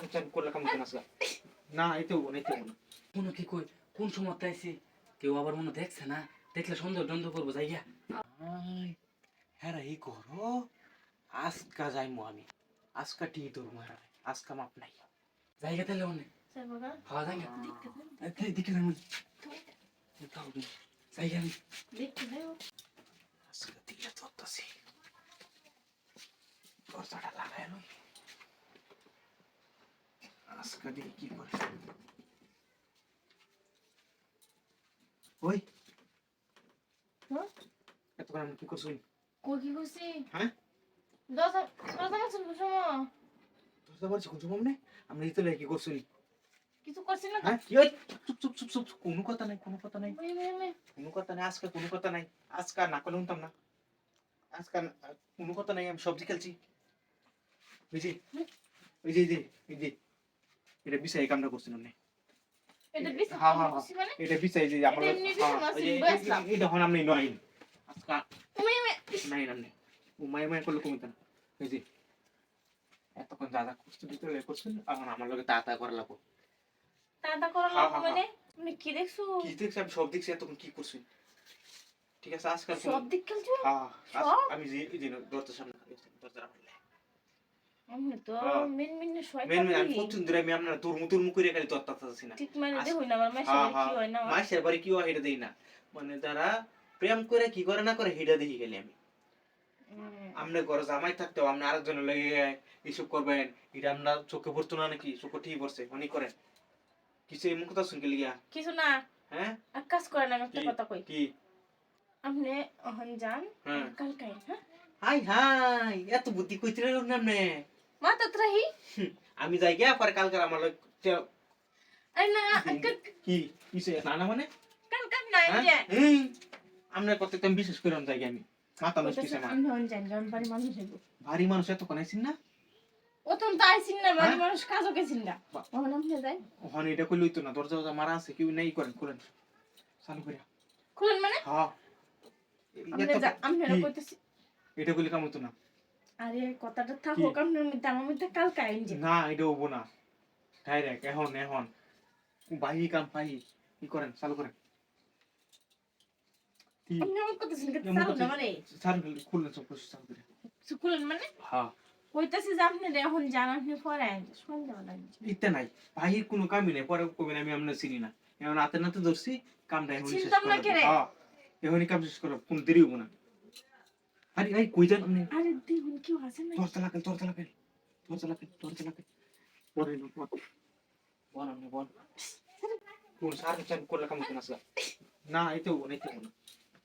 সার চান করলে কেমন কেন আসলা না এতে হব না এতে হব না। মনে কি কই কোন সময় তাইছি? কেউ আবার মনে দেখছে না? দেখলে সন্দেহ দ্বন্দ্ব করব যাই গিয়া হ্যাঁ এই করো। আজকা যাইমু আমি। আজকা টি ধরবো হ্যাঁ আজকা মাপ নাই। জায়গা তাহলে বাবা হওয়া যায় না দেখতে দেন দিকে যাব জায়গা নেই দেখতে আজকা দিয়ে কি করে ওই? এতক্ষণ আমি কি করছি কই কি করছি হ্যাঁ? দরজা দরজা কাছে বসো দরজা বলছি কোন সময় আমরা এই তো কি করছি কিছু করছি না হ্যাঁ কি চুপ চুপ চুপ চুপ কোনো কথা নাই কোনো কথা নাই। কোনো কথা নাই আজকে কোনো কথা নাই আজকে না করলে উনতাম না আজকে কোনো কথা নাই আমি সবজি খেলছি এই যে এই যে এটা বিছাই কামটা করছিল না এটা হ্যাঁ, হ্যাঁ, মানে? এটা বিছাই যে আমার এটা হ্যাঁ, এই। এই- এটা হন নয়। আজকে। নাই করলে কমিত। না ওই যে এতক্ষণ যা যা করছে ভিতরে করছেন এখন আমার লগে তা তা করা লাগবো। তাড়া করো হ্যাঁ, হ্যাঁ, মানে? তুমি কি দেখছ? কি দেখছি? আমি সব দেখছি এতক্ষণ কি করছি? ঠিক আছে আজকাল সব দিক খেলছো? হ্যাঁ আমি যে এই দরজার সামনে দরজা হ্যাঁ। মেন করে যারা প্রেম করে কি করে না করে দেখি গেলি আমি। আপনি ঘরে জামাই থাকতেও আপনি আরেকজনের লেগে এইসব করবেন এটা আপনার চোখে পড়তো না নাকি? চোখে ঠিক পড়ছে অনেক করেন। কিছু এমন কথা শুনকে লিয়া কিছু না। হ্যাঁ? এক কাজ করেন আমি একটা কথা কই। কি? আপনি অহন যান হ্যাঁ। কাল কাই হ্যাঁ? হাই হাই এত বুদ্ধি কইতে না নে মা তো ত্রাহি আমি যাই গিয়া পরে কালকে আমার লগ না কি কিসে না না মানে কাল কাল না এই হ্যাঁ? হুম আপনার কথা তো আমি বিশেষ করে যাই গিয়া আমি মাথা নষ্ট কিসে মা আমি অহন কারণ বাড়ি মানুষ হইব ভারী মানুষ এত কোনাইছিন না ও তো তো আইছিন না বাড়ি? মানুষ কাজও গেছিন না বাহ। অহন যাই ওখানে এটা কইলই তো না দরজা দরজা মারা আছে কেউ নেই করেন করেন চালু করে খুলেন মানে হ্যাঁ আমি? কইতেছি এটা কইলে কাম হতো না আরে কথাটা থাকুক আপনার মধ্যে আমার মধ্যে কাল কাই যে। না এটা হব না। ডাইরেক্ট এখন এখন। বাহি কাম পাহি কি করেন? চালু করেন। আমার বাহির কোনো কামই নেই পরে কবেন আমি আপনার চিনি না। এখন হাতে নাতে ধরছি কামটা এখন শেষ? হ্যাঁ। এখনই কাম শেষ করো কোন দেরি হব না। আরে আরে কই যান আপনি? আরে কেউ না দরজা লাগান দরজা লাগান দরজা লাগান দরজা লাগান পরে না পর বল আমি বল কোন সার চান কোন কাম না স্যার না এতে না